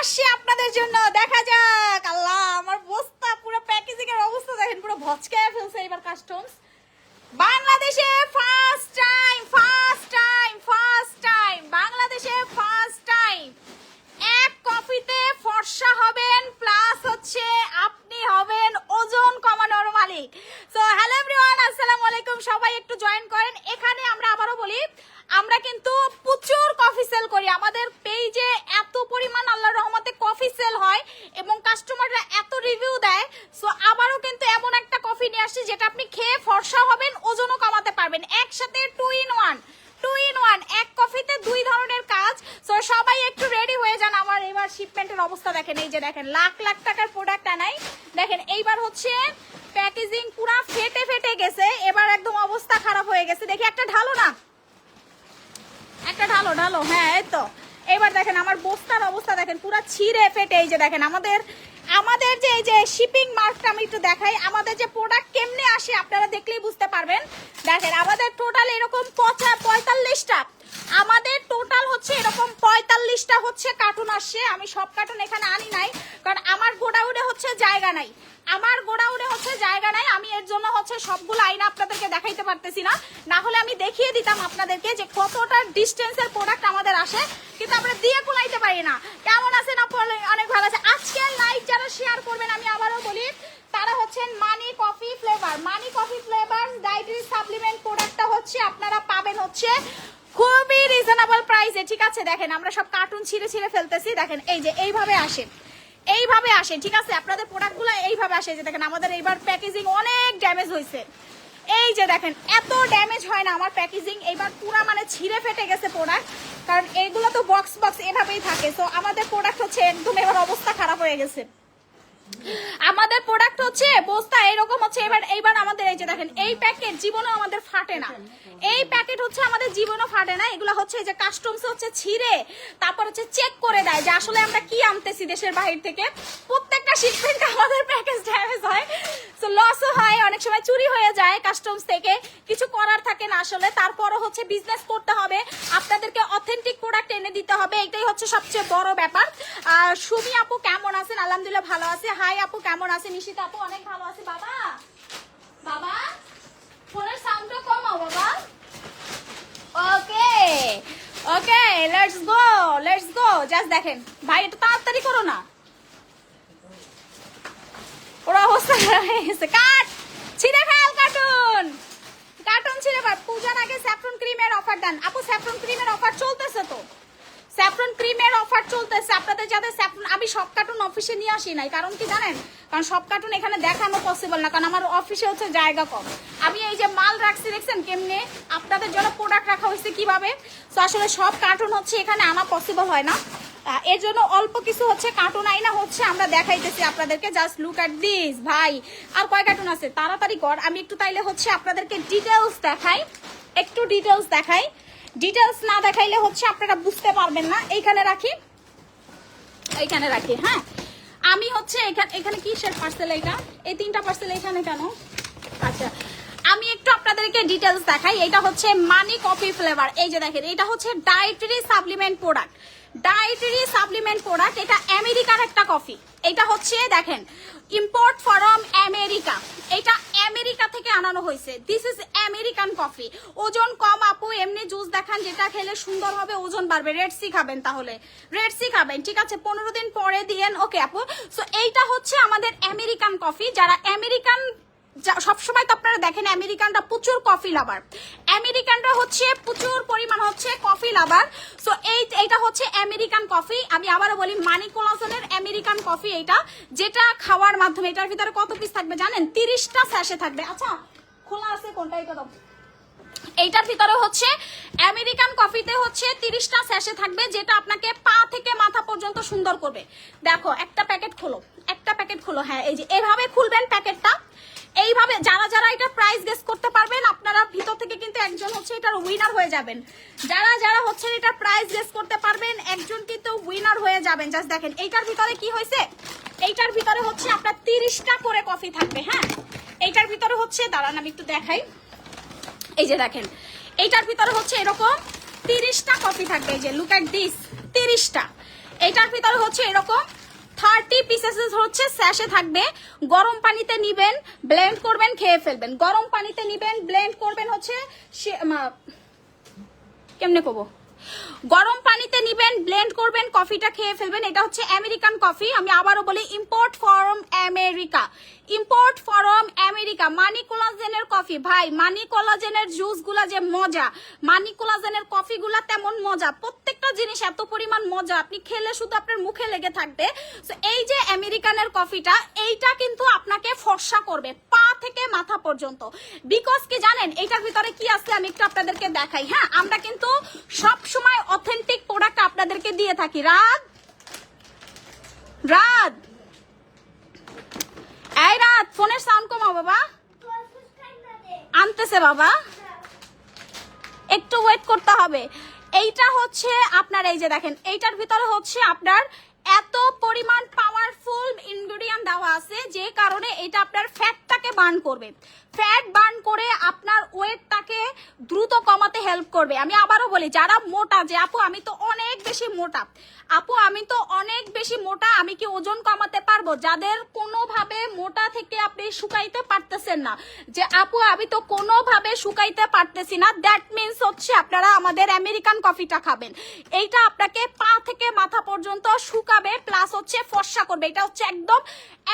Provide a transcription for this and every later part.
আসছে আপনাদের জন্য, দেখা যাক। আল্লাহ, আমার বস্তা, পুরো প্যাকেজিং এর অবস্থা দেখেন, পুরো ভচকায় ফেলছে এবার কাস্টমস বাংলাদেশে first time first time first time বাংলাদেশে ফার্স্ট টাইম এক কফিতে ফর্সা হবেন প্লাস হচ্ছে আপনি হবেন ওজন কমানোর মালিক। সো হ্যালো এভরিওয়ান আসসালামু আলাইকুম। সবাই একটু জয়েন করেন। এখানে আমরা আবারও বলি, আমরা কিন্তু প্রচুর কফি সেল করি। আমাদের পেজে এত পরিমাণ রহমতে কফি সেল হয় এবং কাস্টমাররা এত রিভিউ দেয় সো আবারও কিন্তু এমন একটা কফি নিয়ে আসছি যেটা আপনি খেয়ে ফর্সা হবেন, ওজনও কমাতে পারবেন। একসাথে two in one two in one এক কফিতে দুই ধরনের কাজ। সো সবাই একটু রেডি হয়ে যান। আমার এবার শিপমেন্টের অবস্থা দেখেন, এই যে দেখেন, লাখ লাখ টাকার প্রোডাক্ট আনাই। দেখেন, এইবার হচ্ছে প্যাকেজিং পুরা ফেটে ফেটে গেছে। এবার একদম অবস্থা খারাপ হয়ে গেছে। দেখি, একটা ঢালো না। একটা ঢালো ঢালো হ্যাঁ এই তো। এবার দেখেন, আমার বস্তার অবস্থা দেখেন, পুরো ছিঁড়ে ফেটে। এই যে দেখেন, আমাদের আমাদের যে, এই যে শিপিং মার্কটা আমি একটু দেখাই, আমাদের যে প্রোডাক্ট কেমনে আসে আপনারা দেখলেই বুঝতে পারবেন। দেখেন, আমাদের টোটাল এরকম পচা পঁয়তাল্লিশটা। আমাদের টোটাল হচ্ছে এরকম পঁয়তাল্লিশটা হচ্ছে কার্টুন আসছে। আমি সব কার্টুন এখানে আনি নাই, কারণ আমার গোডাউনে হচ্ছে জায়গা নাই। আমার গোডাউনে হচ্ছে জায়গা নাই, আমি এর জন্য হচ্ছে সবগুলো আইনা আপনাদেরকে দেখাইতে পারতেছি না। না হলে আমি দেখিয়ে দিতাম আপনাদেরকে যে কতটা ডিস্টেন্সের প্রোডাক্ট আমাদের আসে। কিন্তু আমরা দিয়ে কুলাইতে পারি না। কেমন আছেন আপনারা অনেক ভালো আছে আজকে লাইভ যারা শেয়ার করবেন, আমি আবারও বলি, তারা হচ্ছেন money coffee flavour money coffee flavour dietary supplement প্রোডাক্টটা হচ্ছে, আপনারা পাবেন হচ্ছে খুবই রিজনেবল প্রাইসে ঠিক আছে, দেখেন, আমরা সব কার্টুন ছিঁড়ে ছিঁড়ে ফেলতেছি। দেখেন, এই যে, এইভাবে আসে এইভাবে আসে ঠিক আছে? আপনাদের প্রোডাক্টগুলো এইভাবে আসে যে, দেখেন, আমাদের এইবার প্যাকেজিং অনেক ড্যামেজ হয়েছে এই যে দেখেন, এত ড্যামেজ হয় না আমার প্যাকেজিং এবার পুরা মানে ছিঁড়ে ফেটে গেছে প্রোডাক্ট কারণ এইগুলো তো বক্স বক্স এভাবেই থাকে। তো আমাদের প্রোডাক্ট হচ্ছে একদম এবার অবস্থা খারাপ হয়ে গেছে। আমাদের প্রোডাক্ট হচ্ছে বস্তা, এরকম হচ্ছে। এবার এইবার আমাদের এই যে দেখেন, এই প্যাকেট জীবনও আমাদের ফাটে না। এই প্যাকেট হচ্ছে আমাদের জীবনও ফাটে না। এগুলো হচ্ছে যে কাস্টমস হচ্ছে ছিঁড়ে, তারপর হচ্ছে চেক করে দেয় যে আসলে আমরা কি আনতেছি দেশের বাহির থেকে। প্রত্যেকটা শিপমেন্ট আমাদের প্যাকেজ ড্যামেজ হয়। তো লসও হয়, অনেক সময় চুরি হয়ে যায় কাস্টমস থেকে। কিছু করার থাকে না আসলে। তারপরও হচ্ছে বিজনেস করতে হবে। আপনাদেরকে অথেন্টিক প্রোডাক্ট এনে দিতে হবে। এটাই হচ্ছে সবচেয়ে বড় ব্যাপার। আর সুমি আপু কেমন আছেন? আলহামদুলিল্লাহ ভালো আছে। হাই আপু, কেমন আছে নিশিতা আপু, অনেক ভালো আছে। বাবা? বাবা? সাউন্ডটা বাবা। Okay okay let's go let's go just দেখেন, ভাই তাড়াতাড়ি করো না। ওরা অবস্থা কাট, ছিঁড়ে কার্টুন। পূজার আগে স্যাফরন ক্রিমের অফার আপু ক্রিমের অফার চলতেছে তো। স্যাফরন ক্রিমের অফার চলতেছে। আপনাদের যাদের স্যাফরন, আমি সব কার্টুন অফিসে নিয়ে আসি নাই। কারণ কি জানেন? কারণ সব কার্টুন এখানে দেখানো পসিবল না, কারণ আমার অফিসে হচ্ছে জায়গা কম। আমি এই যে মাল রাখছি, দেখছেন কেমনে? আপনাদের জন্য প্রোডাক্ট রাখা হয়েছে কীভাবে? তো আসলে সব কার্টুন হচ্ছে এখানে আনা পসিবল হয় না। এর জন্য অল্প কিছু হচ্ছে কার্টুন আইনা হচ্ছে, আমরা দেখাইতেছি আপনাদেরকে। জাস্ট লুক অ্যাট দিস ভাই। আর কয় কার্টুন আছে? তাড়াতাড়ি কর। আমি একটু তাইলে হচ্ছে আপনাদেরকে ডিটেলস দেখাই। একটু ডিটেলস দেখাই। ডিটেলস না দেখাইলে হচ্ছে আপনারা বুঝতে পারবেন না। এইখানে রাখি। এইখানে রাখি হ্যাঁ। আমি হচ্ছে এখানে এখানে কিসের পার্সেল এটা এই তিনটা পার্সেল এখানে কেন? আচ্ছা। আমি একটু আপনাদেরকে ডিটেলস দেখাই। এটা হচ্ছে মানি কফি ফ্লেভার এই যে দেখেন এটা হচ্ছে dietary supplement product dietary supplement product এটা আমেরিকার একটা কফি এটা হচ্ছে, দেখেন ইম্পোর্ট ফরম আমেরিকা। এটা আমেরিকা থেকে আনানো হয়েছে। দিস ইজ আমেরিকান কফি ওজন কম, আপু, এমনি জুস দেখান, যেটা খেলে সুন্দর হবে ওজন বাড়বে। রেড সি খাবেন তাহলে। রেড সি খাবেন, ঠিক আছে? পনেরো দিন পরে দিয়েন ওকে আপু। সো এইটা হচ্ছে আমাদের আমেরিকান কফি যারা আমেরিকান সবসময় তো আপনারা দেখেন আমেরিকানরা প্রচুর কফি লাভার। আমেরিকানরা হচ্ছে প্রচুর পরিমাণ হচ্ছে কফি লাভার। সো এই, এইটা হচ্ছে আমেরিকান কফি। আমি আবারও বলি মানিক কোলাসনের আমেরিকান কফি এটা, যেটা খাওয়ার মাধ্যমে, এটার ভিতরে কত পিস থাকবে জানেন? তিরিশটা স্যাশে থাকবে। আচ্ছা খোলা আছে কোনটা? এটা দাও। এইটার ভিতরে হচ্ছে আমেরিকান কফিতে হচ্ছে তিরিশটা স্যাশে থাকবে, যেটা আপনাকে পা থেকে মাথা পর্যন্ত সুন্দর করবে। দেখো, একটা প্যাকেট খোলো। একটা প্যাকেট খোলো। হ্যাঁ এই যে, এভাবে খুলবেন প্যাকেটটা। এইভাবে যারা যারা এটা প্রাইস গেস করতে পারবেন, আপনারা ভিতর থেকে কিন্তু একজন হচ্ছে এটার উইনার হয়ে যাবেন। যারা যারা হচ্ছে এটা প্রাইস গেস করতে পারবেন, একজন কিন্তু উইনার হয়ে যাবেন। জাস্ট দেখেন, এইটার ভিতরে কি হয়েছে? এইটার ভিতরে হচ্ছে আপনার তিরিশটা করে কফি থাকবে হ্যাঁ? এইটার ভিতরে হচ্ছে, দাঁড়ান আমি একটু দেখাই। এই যে দেখেন, এইটার ভিতরে হচ্ছে এরকম তিরিশটা কফি থাকবে। এই যে লুক অ্যাট দিস তিরিশটা। এটার ভিতরে হচ্ছে এরকম থার্টি পিসেস হচ্ছে স্যাশে থাকবে। গরম পানিতে নিবেন ব্লেন্ড করবেন, খেয়ে ফেলবেন। গরম পানিতে নিবেন ব্লেন্ড করবেন হচ্ছে কেমনে কব গরম পানিতে নিবেন ব্লেন্ড করবেন কফিটা খেয়ে ফেলবেন। এটা হচ্ছে আমেরিকান কফি আমি আবারও বলি import from America import from America money কোলাজেনের coffee ভাই মানি কোলাজেনের জুসগুলা যে মজা। মানি কোলাজেনের কফি গুলা তেমন মজা। প্রত্যেকটা জিনিস এত পরিমাণ মজা। আপনি খেলে শুধু আপনার মুখে লেগে থাকবে। So, এই যে আমেরিকানের কফিটা এইটা কিন্তু আপনাকে ফর্সা করবে পা থেকে মাথা পর্যন্ত। বিকজ কি জানেন এইটার ভিতরে কি আছে আমি একটু আপনাদেরকে দেখাই। হ্যাঁ আমরা কিন্তু সব সময় অথেন্টিক প্রোডাক্ট আপনাদেরকে দিয়ে থাকি। রাত রাত এই রাত, ফোনের বাবা। আনতেছে বাবা। একটু ওয়েট করতে হবে। এইটা হচ্ছে আপনার, এই যে দেখেন, এইটার ভিতরে হচ্ছে আপনার এত পরিমাণ পাওয়ারফুল ইনগ্রেডিয়েন্ট দেওয়া আছে, যে কারণে এটা আপনার ফ্যাটটাকে বার্ন করবে। ফ্যাট বার্ন করে আপনার ওয়েটটাকে দ্রুত কমাতে হেল্প করবে। আমি আবারও বলি, যারা মোটা, যে আপু, আমি তো অনেক বেশি মোটা। আপু, আমি তো অনেক বেশি মোটা, আমি কি ওজন কমাতে পারব? যাদের কোনোভাবে মোটা থেকে আপনি শুকাইতে পারতেছেন না। যে আপু, আমি তো কোনোভাবে শুকাইতে পারতেছি না দ্যাট মিন্স হচ্ছে আপনারা আমাদের আমেরিকান কফিটা খাবেন। এইটা আপনাকে পা থেকে মাথা পর্যন্ত শুকাবে প্লাস হচ্ছে ফর্সা করবে। এটা হচ্ছে একদম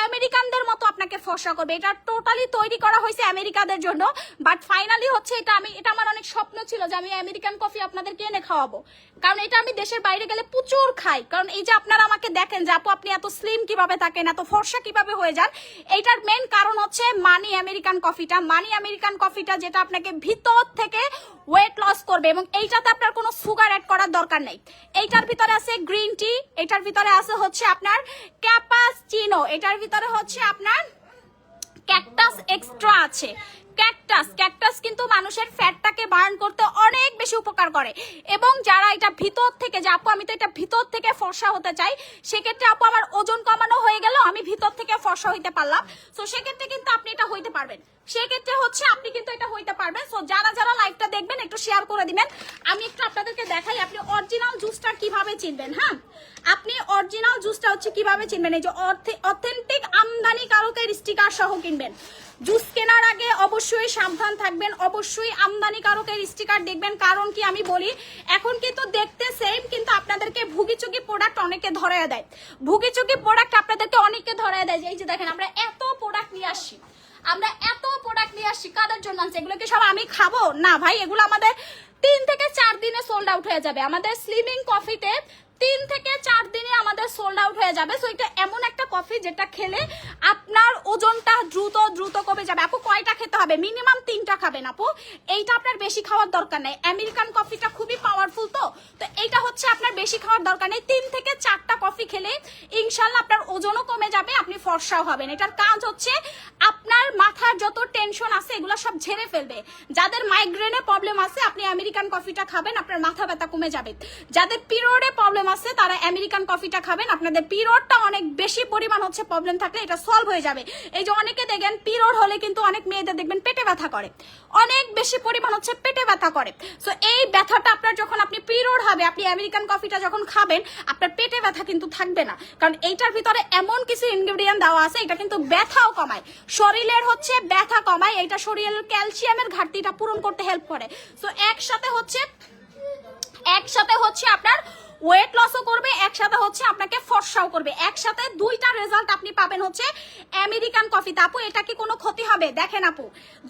আমেরিকানদের মতো আপনাকে ফর্সা করবে। এটা টোটালি তৈরি করা হয়েছে আমেরিকাদের জন্য। বাট ফাইনালি হচ্ছে এটা আমি এটা আমার অনেক স্বপ্ন ছিল যে আমি আমেরিকান কফি আপনাদেরকে এনে খাওয়াবো। কারণ এটা আমি দেশের বাইরে গেলে প্রচুর খাই। কারণ এই যে আপনারা আমাকে দেখেন যে আপু, আপনি এত স্লিম কীভাবে থাকেন, এত ফর্সা কীভাবে হয়ে যান, এইটার মেন কারণ হচ্ছে মানি আমেরিকান কফিটা মানি আমেরিকান কফিটা যেটা আপনাকে ভিতর থেকে ওয়েট লস করবে এবং এইটাতে আপনার কোনো সুগার অ্যাড করার দরকার নেই। এইটার ভিতরে আছে গ্রিন টি এটার ভিতরে আছে হচ্ছে আপনার ক্যাপাচিনো। এটার ভিতরে হচ্ছে আপনার ক্যাকটাস এক্সট্রা আছে। ক্যাকটাস ক্যাকটাস কিন্তু মানুষের ফ্যাটটাকে বার্ন করতে অনেক বেশি উপকার করে। এবং যারা এটা ভিতর থেকে, যে আপু আমি তো এটা ভিতর থেকে ফর্সা হতে চাই, সেক্ষেত্রে আপু আমার ওজন কমানো হয়ে গেল, আমি ভিতর থেকে ফর্সা হইতে পারলাম। তো সেক্ষেত্রে কিন্তু আপনি এটা হইতে পারবেন। সেক্ষেত্রে হচ্ছে আপনি কিন্তু এটা হইতে পারবেন। সো যারা যারা লাইভটা দেখবেন, একটু শেয়ার করে দিবেন। আমি একটু আপনাদেরকে দেখাই, আপনি অরিজিনাল জুসটা কীভাবে চিনবেন হ্যাঁ? আপনি অরিজিনাল জুসটা হচ্ছে কীভাবে চিনবেন? এই যে অথেন্টিক আমদানি কারকের স্টিকার সহ কিনবেন। জুস কেনার আগে অবশ্যই সাবধান থাকবেন। অবশ্যই আমদানি কারকের স্টিকার দেখবেন। কারণ কি আমি বলি, এখন কিন্তু দেখতে সেম কিন্তু আপনাদেরকে ভুগিচুকি প্রোডাক্ট অনেকে ধরে দেয়। ভুগিচুকি প্রোডাক্ট আপনাদেরকে অনেকে ধরে দেয় যে, এই যে দেখেন, আমরা এত প্রোডাক্ট নিয়ে আসছি। আমরা এত প্রোডাক্ট নিয়ে আসছি, কাদের জন্য আনছি? এগুলো কি সব আমি খাব? না ভাই, এগুলো আমাদের তিন থেকে চার দিনে সোল্ড আউট হয়ে যাবে। আমাদের স্লিমিং কফিতে তিন থেকে চার দিনে আমাদের সোল্ড আউট হয়ে যাবে। সো এটা এমন একটা কফি যেটা খেলে আপনার ওজনটা দ্রুত দ্রুত কমে যাবে। আপু, কয়টা খেতে হবে? মিনিমাম তিনটা খাবেন আপু। এইটা আপনার বেশি খাওয়ার দরকার নেই। আমেরিকান কফিটা খুবই পাওয়ারফুল তো। তো এইটা হচ্ছে আপনার বেশি খাওয়ার দরকার নেই। তিন থেকে চারটা কফি খেলে ইনশাল্লাহ আপনার ওজনও কমে যাবে, আপনি ফর্সাও হবেন। এটার কাজ হচ্ছে যত টেনশন আছে, এগুলো সব ঝেড়ে ফেলবে। যাদের মাইগ্রেনে প্রবলেম আছে, আপনি আমেরিকান কফিটা খাবেন, আপনার মাথা ব্যথা কমে যাবে। যাদের পিরিয়ডে প্রবলেম আছে, তারা আমেরিকান কফিটা খাবেন। আপনাদের পিরিয়ডটা অনেক বেশি পরিমাণ হচ্ছে প্রবলেম থাকলে এটা সলভ হয়ে যাবে। এই যে অনেকে দেখেন পিরিয়ড হলে কিন্তু অনেক মেয়েদের দেখবেন পেটে ব্যথা করে। অনেক বেশি পরিমাণ হচ্ছে পেটে ব্যথা করে। সো এই ব্যথাটা আপনার যখন আপনি পিরিয়ড হবে, আপনি আমেরিকান কফিটা যখন খাবেন, আপনার পেটে ব্যথা কিন্তু থাকবে না। কারণ এইটার ভিতরে এমন কিছু ইনগ্রেডিয়েন্ট দেওয়া আছে, এটা কিন্তু ব্যথাও কমায়। শরীরের হচ্ছে ব্যথা কমায় এটা শরীরের ক্যালসিয়ামের ঘাটতিটা পূরণ করতে হেল্প করে। সো একসাথে হচ্ছে একসাথে হচ্ছে আপনার ওয়েট লসও করবে, একসাথে হচ্ছে আপনাকে ফর্সাও করবে। একসাথে দুইটা রেজাল্ট আপনি পাবেন হচ্ছে আমেরিকান কফিতে আপু, এটা কি কোনো ক্ষতি হবে? দেখেন আপু,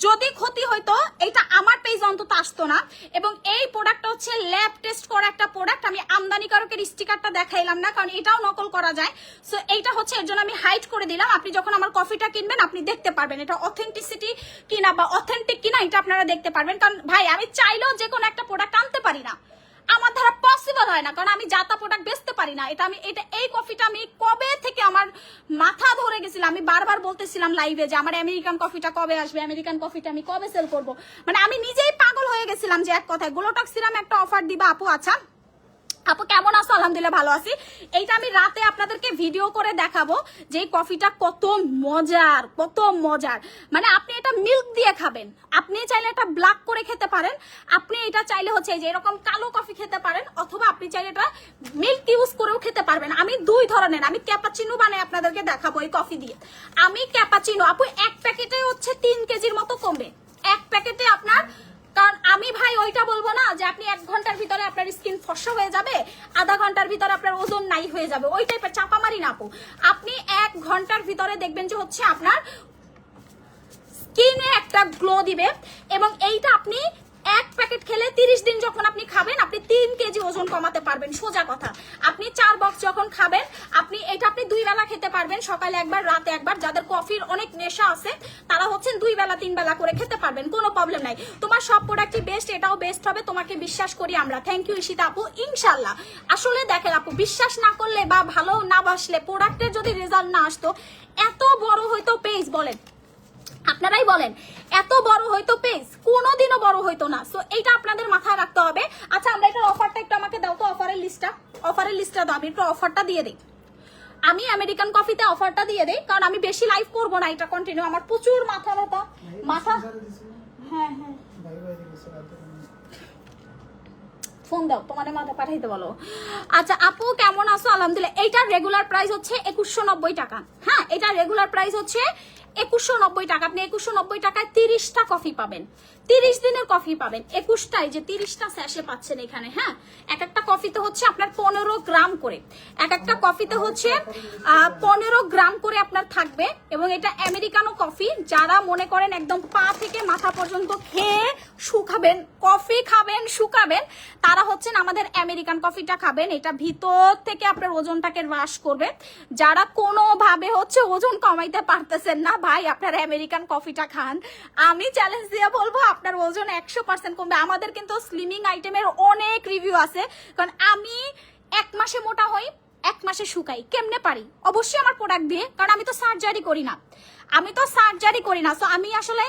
যদি ক্ষতি হইতো এটা আমার পেজ অন্তত আসতো না। এবং এই প্রোডাক্টটা হচ্ছে ল্যাব টেস্ট করা একটা প্রোডাক্ট আমি আমদানিকারকের স্টিকারটা দেখাইলাম না, কারণ এটাও নকল করা যায়। সো এইটা হচ্ছে এর জন্য আমি হাইড করে দিলাম। আপনি যখন আমার কফিটা কিনবেন, আপনি দেখতে পারবেন এটা অথেন্টিসিটি কিনা বা অথেন্টিক কিনা, এটা আপনারা দেখতে পারবেন। কারণ ভাই, আমি চাইলেও যে কোনো একটা প্রোডাক্ট আনতে পারি না। আমার দ্বারা পসিবল হয় না, কারণ আমি যাতা প্রোডাক্ট বেচতে পারি না। এটা আমি এটা এই কফিটা আমি কবে থেকে আমার মাথা ধরে গেছিলাম? আমি বারবার বলতেছিলাম লাইভে যে আমার আমেরিকান কফিটা কবে আসবে? আমেরিকান কফিটা আমি কবে সেল করব? মানে আমি নিজেই পাগল হয়ে গেছিলাম যে এক কথায়। গোলোটক সিরাম একটা অফার দিবা আপু আচ্ছা। আপু, কেমন আছো? আলহামদুলিল্লাহ ভালো আছি। এইটা আমি রাতে আপনাদেরকে ভিডিও করে দেখাবো যে এই কফিটা কত মজার কত মজার। মানে আপনি এটা মিল্ক দিয়ে খাবেন। আপনি চাইলে এটা ব্ল্যাক করে খেতে পারেন। আপনি এটা চাইলে হচ্ছে যে এরকম কালো কফি খেতে পারেন, অথবা আপনি চাইলে এটা মিল্ক ইউজ করেও খেতে পারবেন। আমি দুই ধরনের, আমি ক্যাপাচিনো বানাই আপনাদেরকে দেখাবো এই কফি দিয়ে। আমি ক্যাপাচিনো আপু, এক প্যাকেটে হচ্ছে তিন কেজির মতো কমবে। এক প্যাকেটে আপনার কারণ আমি ভাই ওইটা বলব না যে আপনি এক ঘণ্টার ভিতরে আপনার স্কিন ফর্সা হয়ে যাবে, আধা ঘণ্টার ভিতরে আপনার ওজন নাই হয়ে যাবে। ওই টাইপের চাপা মারি না আপু। আপনি এক ঘণ্টার ভিতরে দেখবেন যে হচ্ছে আপনার স্কিনে একটা গ্লো দিবে এবং এইটা আপনি এক প্যাকেট খেলে তিরিশ দিন যখন আপনি খাবেন, আপনি তিন কেজি ওজন কমাতে পারবেন। সোজা কথা। আপনি চার বক্স যখন খাবেন, আপনি এটা আপনি দুই বেলা খেতে পারবেন। সকালে একবার, রাতে একবার। যাদের কফির অনেক নেশা আছে, তারা হচ্ছেন দুই বেলা, তিন বেলা করে খেতে পারবেন। কোনো প্রবলেম নাই। তোমার সব প্রোডাক্টই বেস্ট এটাও বেস্ট হবে। তোমাকে বিশ্বাস করি আমরা। থ্যাংক ইউ ঈশিতা আপু। ইনশাল্লাহ আসলে দেখেন আপু, বিশ্বাস না করলে বা ভালো না বাসলে প্রোডাক্টের যদি রেজাল্ট না আসতো, এত বড় হয়তো পেজ বলেন। আপনারাই বলেন, এত বড় হয়তো পেজ, কোনোদিনও বড় হইতো না। সো এইটা আপনাদের মাথায় রাখতে হবে। আচ্ছা আমরা এটার অফারটা একটু আমাকে দাও তো অফারের লিস্টটা অফারের লিস্টটা দাও, আমি একটু অফারটা দিয়ে দিই। আমি আমেরিকান কফিতে অফারটা দিয়ে দিই, কারণ আমি বেশি লাইভ করব না, এটা কন্টিনিউ আমার প্রচুর মাথা ব্যথা। মাথা হ্যাঁ হ্যাঁ। ফোন দাও তোমার মাথা পাঠাইতে বলো। আচ্ছা আপু, কেমন আছো? আলহামদুলিল্লাহ। এইটার রেগুলার প্রাইস হচ্ছে একুশশো নব্বই টাকা। হ্যাঁ এটার রেগুলার প্রাইস হচ্ছে একুশশো নব্বই টাকা। আপনি একুশশো নব্বই টাকায় তিরিশটা কফি পাবেন। তিরিশ দিনের কফি পাবেন। একুশটাই যে তিরিশটা স্যাশে পাচ্ছেন এখানে হ্যাঁ? এক একটা কফিতে হচ্ছে আপনার পনেরো গ্রাম করে। এক একটা কফিতে হচ্ছে পনেরো গ্রাম করে আপনার থাকবে এবং এটা আমেরিকানো কফি যারা মনে করেন একদম পা থেকে মাথা পর্যন্ত খেয়ে শুকাবেন কফি খাবেন, শুকাবেন, তারা হচ্ছেন আমাদের আমেরিকান কফিটা খাবেন। এটা ভিতর থেকে আপনার ওজনটাকে হ্রাস করবে। যারা কোনোভাবে হচ্ছে ওজন কমাইতে পারতেছেন না, ভাই, আপনার আমেরিকান কফিটা খান। আমি চ্যালেঞ্জ দিয়ে বলব আপনার ওজন একশো পার্সেন্ট কমবে। আমাদের কিন্তু স্লিমিং আইটেমের অনেক রিভিউ আছে। কারণ আমি এক মাসে মোটা হই এক মাসে শুকাই। কেমনে পারি? অবশ্যই আমার প্রোডাক্ট দিয়ে কারণ আমি তো সার্জারি করি না। আমি তো সার্জারি করি না। সো আমি আসলে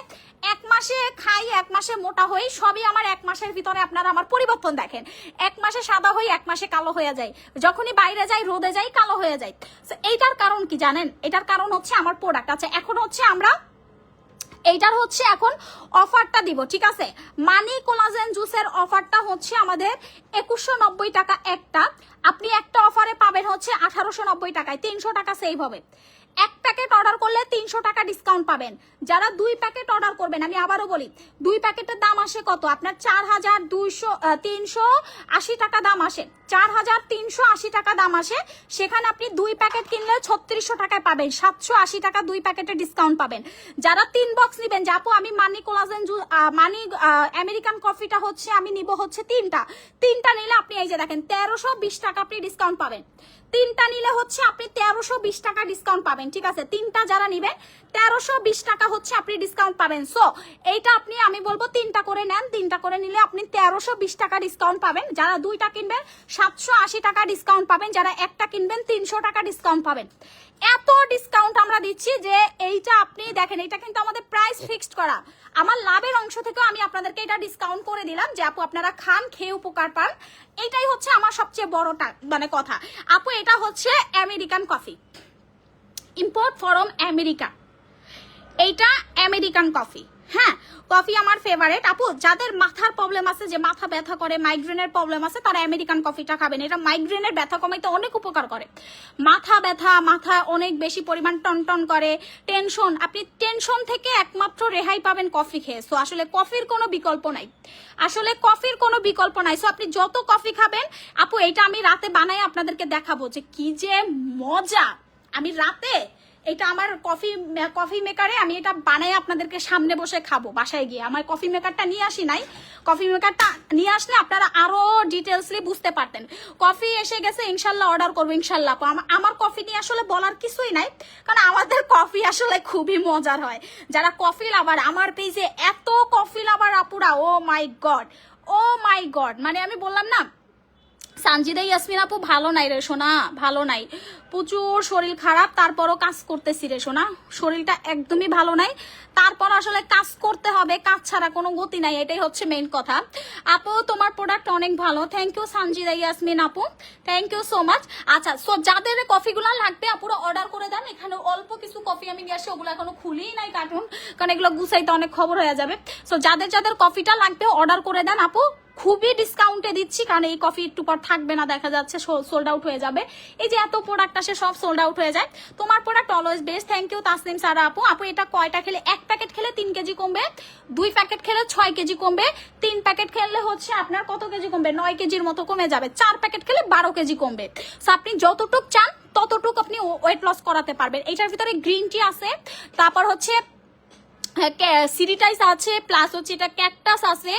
এক মাসে খাই এক মাসে মোটা হই সবই আমার এক মাসের ভিতরে আপনারা আমার পরিবর্তন দেখেন। এক মাসে সাদা হই এক মাসে কালো হয়ে যায়। যখনই বাইরে যাই রোদে যাই কালো হয়ে যায়। So, এইটার কারণ কি জানেন? এটার কারণ হচ্ছে আমার প্রোডাক্ট আছে। এখন হচ্ছে আমরা এইটার হচ্ছে এখন অফারটা দিব, ঠিক আছে? মানি কোলাজেন জুসের অফারটা হচ্ছে আমাদের একুশশো নব্বই টাকা একটা। আপনি একটা অফারে পাবেন হচ্ছে আঠারোশো নব্বই টাকায়, তিনশো টাকা সেভ হবে। এক প্যাকেট অর্ডার করলে তিনশো টাকা ডিসকাউন্ট পাবেন। যারা দুই প্যাকেট অর্ডার করবেন, আমি আবারও বলি, দুই প্যাকেটের দাম আসে কত? আপনার চার হাজার দুইশো তিনশো আশি টাকা দাম আসে। চার হাজার তিনশো আশি টাকা দাম আসে। সেখানে আপনি দুই প্যাকেট কিনলে ছত্রিশশো টাকায় পাবেন। সাতশো আশি টাকা দুই প্যাকেটে ডিসকাউন্ট পাবেন। যারা তিন বক্স নিবেন, যে আমি মানি কোলাজেন মানি আমেরিকান কফিটা হচ্ছে, আমি নিব হচ্ছে তিনটা। তিনটা নিলে আপনি এই যে দেখেন, তেরোশো বিশ টাকা আপনি ডিসকাউন্ট পাবেন। তিনটা নিলে হচ্ছে আপনি তেরোশো বিশ টাকা ডিসকাউন্ট পাবেন, ঠিক আছে? তিনটা যারা নিবেন, তেরোশো বিশ টাকা হচ্ছে আপনি ডিসকাউন্ট পাবেন। সো এইটা আপনি, আমি বলব তিনটা করে নেন, তিনটা করে নিলে আপনি তেরোশো বিশ টাকা ডিসকাউন্ট পাবেন। যারা দুইটা কিনবেন, সাতশো আশি টাকা ডিসকাউন্ট পাবেন। যারা একটা কিনবেন, তিনশো টাকা ডিসকাউন্ট পাবেন। এত ডিসকাউন্ট আমরা দিচ্ছি যে এইটা আপনি দেখেন এটা কিন্তু আমাদের প্রাইস ফিক্সড করা। আমার লাভের অংশ থেকেও আমি আপনাদেরকে এটা ডিসকাউন্ট করে দিলাম যে আপু, আপনারা খান, খেয়ে উপকার পান। এটাই হচ্ছে আমার সবচেয়ে বড় মানে কথা। আপু, এটা হচ্ছে American coffee. Import from America এইটা আমেরিকান কফি হ্যাঁ কফি আমার ফেভারেট আপু, যাদের মাথার প্রবলেম আছে, যে মাথা ব্যথা করে মাইগ্রেনের প্রবলেম আছে, তারা আমেরিকান কফিটা খাবেন। এটা মাইগ্রেনের ব্যথা কমাইতে অনেক উপকার করে। মাথা ব্যথা মাথা অনেক বেশি পরিমাণ টনটন করে টেনশন আপনি টেনশন থেকে একমাত্র রেহাই পাবেন কফি খেয়ে। সো আসলে কফির কোনো বিকল্প নাই। আসলে কফির কোনো বিকল্প নাই। সো আপনি যত কফি খাবেন, আপু, এটা আমি রাতে বানাই আপনাদেরকে দেখাবো যে কি যে মজা। আমি রাতে এটা আমার কফি কফি মেকারে আমি এটা বানাই আপনাদেরকে সামনে বসে খাব, বাসায় গিয়ে। আমার কফি মেকারটা নিয়ে আসি নাই। কফি মেকারটা নিয়ে আসলে আপনারা আরও ডিটেলসলি বুঝতে পারতেন। কফি এসে গেছে, ইনশাল্লাহ অর্ডার করব, ইনশাল্লাহ। আমার কফি নিয়ে আসলে বলার কিছুই নাই, কারণ আমাদের কফি আসলে খুবই মজার হয়। যারা কফি লাভার আমার পেজে এত কফি লাভার আপুরা ও মাই গড ও মাই গড মানে আমি বললাম না সানজিদা ইয়াসমিন আপু ভালো নাই রে সোনা, ভালো নাই। প্রচুর শরীর খারাপ, তারপরও কাজ করতেছি রে সোনা। শরীরটা একদমই ভালো নাই। তারপর আসলে কাজ করতে হবে, কাজ ছাড়া কোনো গতি নাই, এটাই হচ্ছে মেইন কথা। আপু, তোমার প্রোডাক্ট অনেক ভালো। থ্যাংক ইউ সানজিদা, ইয়াসমিন আপু। থ্যাংক ইউ সো মাচ আচ্ছা সো যাদের কফিগুলো লাগবে, আপুরা অর্ডার করে দেন। এখানে অল্প কিছু কফি আমি নিয়ে আসি ওগুলো এখনও খুলিই নাই কার্টুন কারণ এগুলো গুছাইতে অনেক খবর হয়ে যাবে। সো যাদের যাদের কফিটা লাগবে অর্ডার করে দেন আপু। খুবই ডিসকাউন্টে দিচ্ছি, কারণ এই কফি একটু পর থাকবে না, দেখা যাচ্ছে সোল্ড আউট হয়ে যাবে। এই যে এত প্রোডাক্ট আসে, সব সোল্ড আউট হয়ে যায়। তোমার product always best thank you Tasnim Sara আপু। আপু, এটা কয়টা খেলে? এক প্যাকেট খেলে তিন কেজি কমবে, দুই প্যাকেট খেলে ছয় কেজি কমবে, তিন প্যাকেট খেলে হচ্ছে আপনার কত কেজি কমবে? নয় কেজির মতো কমে যাবে। চার প্যাকেট খেলে বারো কেজি কমবে। সো আপনি যতটুক চান, ততটুক আপনি ওয়েট লস করাতে পারবেন। এটার ভিতরে গ্রিন টি আছে, তারপর হচ্ছে সিরিটাইস আছে প্লাস হচ্ছে এটা ক্যাকটাস আছে,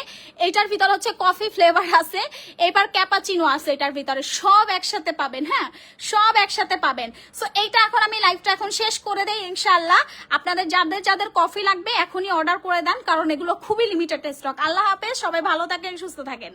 এটার ভিতর হচ্ছে কফি ফ্লেভার আছে, এবার ক্যাপাচিনো আছে এটার ভিতরে, সব একসাথে পাবেন হ্যাঁ সব একসাথে পাবেন। সো এইটা এখন আমি লাইফটা এখন শেষ করে দেই ইনশাল্লাহ আপনাদের যাদের যাদের কফি লাগবে, এখনই অর্ডার করে দেন, কারণ এগুলো খুবই লিমিটেড স্টক আল্লাহ হাফেজ, সবাই ভালো থাকেন, সুস্থ থাকেন।